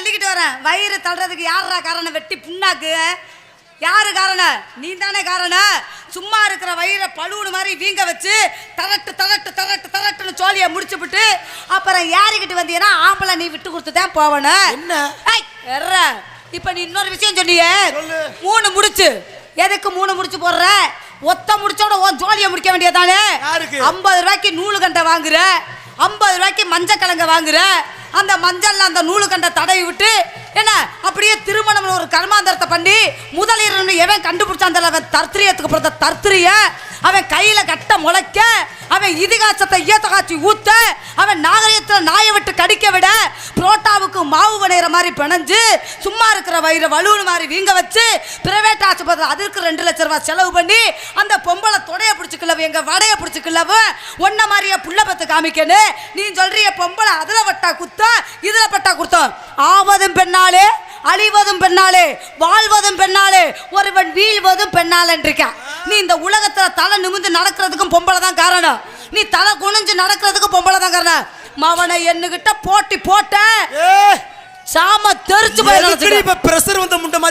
தள்ளிக்கிட்டு வரேன் வயிறு தள்ளுறதுக்கு யாரா காரணம்? வெட்டி புண்ணாக்கு. யாரு காரணம்? நீ தானே காரணம். சும்மா இருக்கிற வயிறை பழுவுனு மாதிரி வீங்க வச்சு தரட்டு தரட்டு தரட்டு தரட்டுன்னு சோழியை முடிச்சுப்புட்டு அப்புறம் ஏறிக்கிட்டு வந்தீங்கன்னா ஆம்பளை நீ விட்டு கொடுத்து தான் போவணும் என்ன? இப்ப நீ இன்னொரு விஷயம் சொன்னியே. மூணு முடிச்சு. எதுக்கு மூணு முடிச்சு போடுற? ஒத்த முடிச்சோட உன் ஜோலியை முடிக்க வேண்டியதானே? ஐம்பது ரூபாய்க்கு நூலு கண்டை வாங்குற. ஐம்பது ரூபாய்க்கு மஞ்சள் கிழங்க வாங்குற. அந்த மஞ்சள்ல அந்த நூலு கண்ட தடவி விட்டு என்ன அப்படியே திருமணம் ஒரு கர்மாந்தரத்தை பண்ணி முதலீரன் எவன் கண்டுபிடிச்சான் அந்த அவன் தர்த்திரியத்துக்கு பிறந்த தர்த்திரிய அவன் கையில கட்ட முளைக்க அவன் இதிகாசத்தை ஈயத்த காட்சி ஊத்த புரோட்டாவுக்கு மாவு பணையிற மாதிரி பிணைஞ்சு சும்மா இருக்கிற வயிறு வலுவுன்னு மாதிரி வீங்க வச்சு பிரைவேட் ஆஸ்பத்திரி அதற்கு ரெண்டு லட்ச ரூபாய் செலவு பண்ணி அந்த பொம்பளை தொடைய பிடிச்சிக்கலவு எங்கள் வடைய பிடிச்சிக்கலவு ஒன்ன மாதிரியே புள்ள பத்து காமிக்கணும் நீ சொல்றிய பொம்பளை அதில் பட்டா குத்தம் இதில் பட்டா குத்தம் ஆவதும் பெண்ணாலே அழிவதும் பெண்ணாலே வாழ்வதும் பெண்ணாலே ஒருவன் வீழ்வதும் பெண்ணாலன்றிருக்க நீ இந்த உலகத்தில் தலை நிமிந்து நடக்கிறதுக்கும் பொம்பளை தான் காரணம். நீ தலை குனிஞ்சு நடக்கிறதுக்கும் பொம்பளை தான் காரணம். மவனை என்கிட்ட போட்டி போட்ட சாம தெரிச்சு எதுக்குடி போய் இப்ப பிரஷர் வந்த முண்டை மாதிரி